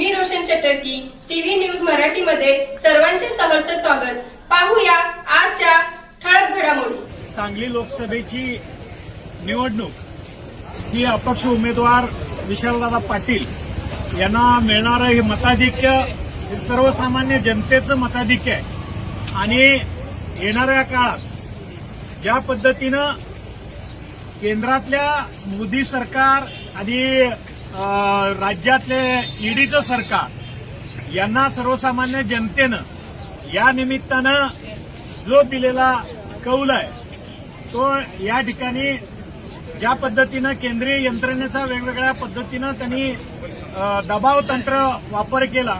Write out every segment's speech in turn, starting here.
चटर्की TV news मराठीमध्ये सर्वांचे सहर्ष स्वागत. पाहूया आजच्या ठळक घडामोडी. सांगली लोकसभेची निवडणूक. ही अपक्ष उमेदवार विशालदादा पाटील यांना मिळणारं हे मताधिक्य. हे सर्वसामान्य जनतेचं मताधिक्य आहे. आणि येणाऱ्या काळात ज्या पद्धतीनं केंद्रातल्या मोदी सरकार आणि राज्यातले ईडीचं सरकार यांना सर्वसामान्य जनतेनं या निमित्तानं जो दिलेला कौल आहे तो या ठिकाणी ज्या पद्धतीनं केंद्रीय यंत्रणेचा वेगवेगळ्या पद्धतीनं त्यांनी दबाव तंत्र वापर केला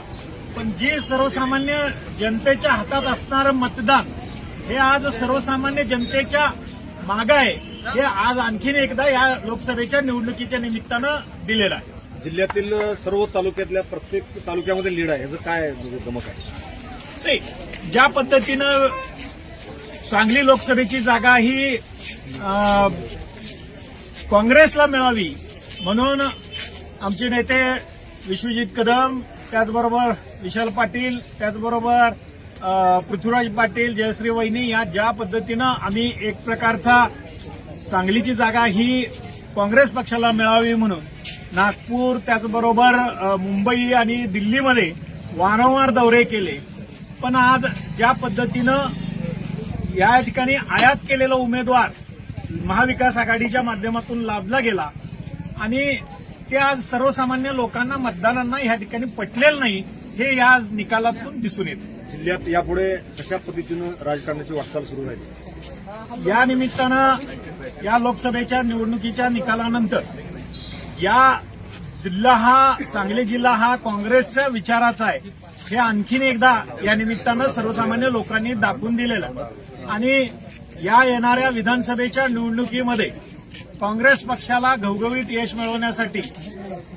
पण जे सर्वसामान्य जनतेच्या हातात असणारं मतदान हे आज सर्वसामान्य जनतेच्या मागं आहे. हे आज आणखीन एकदा या लोकसभेच्या निवडणुकीच्या निमित्तानं दिलेलं आहे. जिल्ह्यातील सर्व तालुक्यातल्या प्रत्येक तालुक्यामध्ये लीड आहे. याचं काय गमक आहे? नाही ज्या पद्धतीनं सांगली लोकसभेची जागा ही काँग्रेसला मिळावी म्हणून आमचे नेते विश्वजित कदम त्याचबरोबर विशाल पाटील त्याचबरोबर पृथ्वीराज पाटील जयश्री वहिनी या ज्या पद्धतीनं आम्ही एक प्रकारचा सांगलीची जागा ही काँग्रेस पक्षाला मिळावी म्हणून नागपूर त्याचबरोबर मुंबई आणि दिल्लीमध्ये वारंवार दौरे केले. पण आज ज्या पद्धतीनं या ठिकाणी आयात केलेला उमेदवार महाविकास आघाडीच्या माध्यमातून लाभला गेला आणि ते आज सर्वसामान्य लोकांना मतदारांना या ठिकाणी पटलेलं नाही हे या आज निकालातून दिसून येते. जिल्ह्यात यापुढे कशा पद्धतीनं राजकारणाची वाटचाल सुरू राहील? या निमित्तानं या लोकसभेच्या निवडणुकीच्या निकालानंतर या जिल्हा हा सांगली जिल्हा हा काँग्रेसच्या विचाराचा आहे. हे आणखीन एकदा या निमित्तानं सर्वसामान्य लोकांनी दाखवून दिलेलं. आणि या येणाऱ्या विधानसभेच्या निवडणुकीमध्ये काँग्रेस पक्षाला घवघवीत यश मिळवण्यासाठी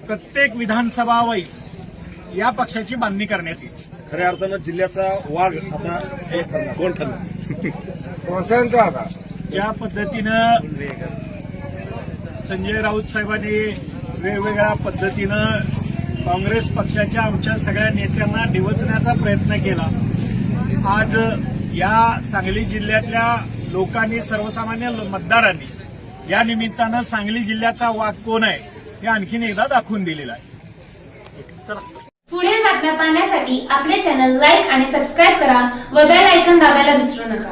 प्रत्येक विधानसभा वाईज या पक्षाची बांधणी करण्यात येईल. खऱ्या अर्थानं जिल्ह्याचा वाघ आता हे ठरणार. कोण कोणत्यांचा आता ज्या पद्धतीनं संजय राऊत साहेबांनी वेगवेगळ्या पद्धतीनं काँग्रेस पक्षाच्या आमच्या सगळ्या नेत्यांना डिवचण्याचा प्रयत्न केला आज या सांगली जिल्ह्यातल्या लोकांनी सर्वसामान्य मतदारांनी या निमित्तानं सांगली जिल्ह्याचा वाघ कोण आहे हे आणखीन एकदा दाखवून दिलेला आहे. बातम्या पाहण्यासाठी आपले चॅनल लाईक आणि सबस्क्राईब करा व बेल ऐकन दाबायला विसरू नका.